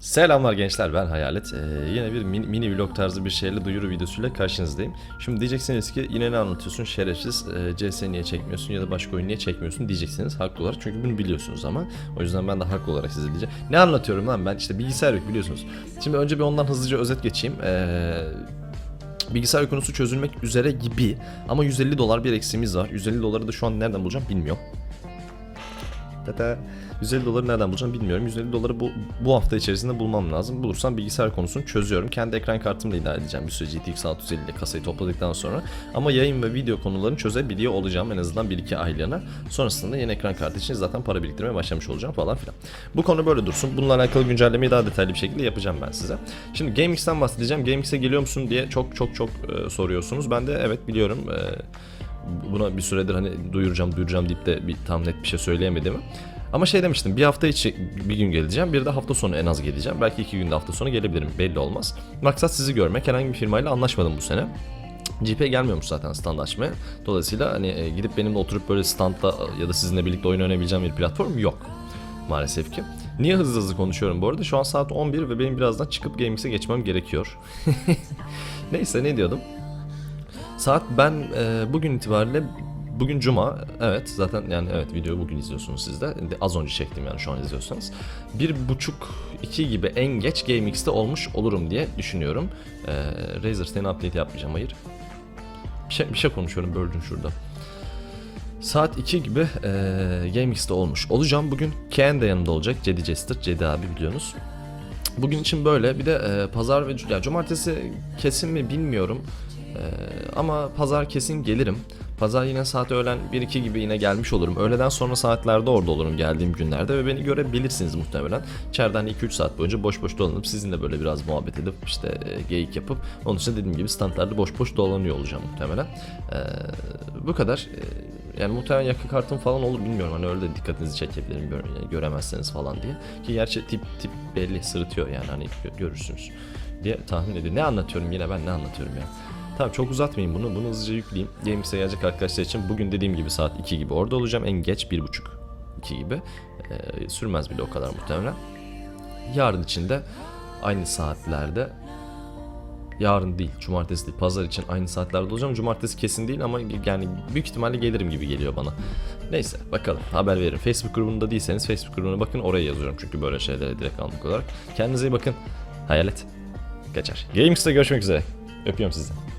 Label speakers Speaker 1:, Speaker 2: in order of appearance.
Speaker 1: Selamlar gençler ben Hayalet. Ee, yine bir mini, mini vlog tarzı bir şeyle duyuru videosuyla karşınızdayım. Şimdi diyeceksiniz ki yine ne anlatıyorsun şerefsiz e, CS niye çekmiyorsun ya da başka oyun niye çekmiyorsun diyeceksiniz haklı olarak çünkü bunu biliyorsunuz ama o yüzden ben de haklı olarak size diyeceğim. Ne anlatıyorum lan ben işte bilgisayar yok biliyorsunuz. Şimdi önce bir ondan hızlıca özet geçeyim. Ee, bilgisayar konusu çözülmek üzere gibi ama 150 dolar bir eksiğimiz var. 150 doları da şu an nereden bulacağım bilmiyorum. Tata. 150 doları nereden bulacağım bilmiyorum. 150 doları bu, bu hafta içerisinde bulmam lazım. Bulursam bilgisayar konusunu çözüyorum. Kendi ekran kartımla idare edeceğim bir süre GTX 650 ile kasayı topladıktan sonra. Ama yayın ve video konularını çözebiliyor olacağım en azından 1-2 aylığına. Sonrasında yeni ekran kartı için zaten para biriktirmeye başlamış olacağım falan filan. Bu konu böyle dursun. Bununla alakalı güncellemeyi daha detaylı bir şekilde yapacağım ben size. Şimdi GameX'ten bahsedeceğim. GameX'e geliyor musun diye çok çok çok e, soruyorsunuz. Ben de evet biliyorum. E, buna bir süredir hani duyuracağım duyuracağım deyip de bir tam net bir şey söyleyemedim. Ama şey demiştim bir hafta içi bir gün geleceğim bir de hafta sonu en az geleceğim. Belki iki günde hafta sonu gelebilirim belli olmaz. Maksat sizi görmek herhangi bir firmayla anlaşmadım bu sene. GP gelmiyormuş zaten stand. Dolayısıyla hani e, gidip benimle oturup böyle standda ya da sizinle birlikte oyun oynayabileceğim bir platform yok. Maalesef ki. Niye hızlı hızlı konuşuyorum bu arada? Şu an saat 11 ve benim birazdan çıkıp GameX'e geçmem gerekiyor. Neyse ne diyordum? Saat ben e, bugün itibariyle bugün cuma evet zaten yani evet videoyu bugün izliyorsunuz siz de az önce çektim yani şu an izliyorsanız bir buçuk iki gibi en geç GameX'te olmuş olurum diye düşünüyorum. E, Razer seni update yapmayacağım hayır. Bir şey, bir şey konuşuyorum böldüm şurada. Saat 2 gibi e, GameX'te olmuş olacağım bugün. Ken de yanımda olacak. Cedi Jester, Cedi abi biliyorsunuz. Bugün için böyle. Bir de e, pazar ve cu- ya cumartesi kesin mi bilmiyorum. E, ama pazar kesin gelirim. Pazar yine saat öğlen 1-2 gibi yine gelmiş olurum. Öğleden sonra saatlerde orada olurum geldiğim günlerde ve beni görebilirsiniz muhtemelen. İçeriden 2-3 saat boyunca boş boş dolanıp sizinle böyle biraz muhabbet edip işte e, geyik yapıp onun için dediğim gibi standlarda boş boş dolanıyor olacağım muhtemelen. E, bu kadar. E, yani muhtemelen yakın kartım falan olur bilmiyorum. Hani öyle de dikkatinizi çekebilirim gör- yani göremezseniz falan diye. Ki gerçi tip tip belli sırıtıyor yani hani gö- görürsünüz diye tahmin ediyorum. Ne anlatıyorum yine ben ne anlatıyorum ya. Tamam çok uzatmayayım bunu. Bunu hızlıca yükleyeyim. GameX'e gelecek arkadaşlar için bugün dediğim gibi saat 2 gibi orada olacağım. En geç 1.30 2 gibi. Ee, sürmez bile o kadar muhtemelen. Yarın için de aynı saatlerde Yarın değil, cumartesi değil, pazar için aynı saatlerde olacağım. Cumartesi kesin değil ama yani büyük ihtimalle gelirim gibi geliyor bana. Neyse bakalım haber veririm. Facebook grubunda değilseniz Facebook grubuna bakın oraya yazıyorum çünkü böyle şeylere direkt anlık olarak. Kendinize iyi bakın. Hayalet. Kaçar. GameX'te görüşmek üzere. Öpüyorum sizi.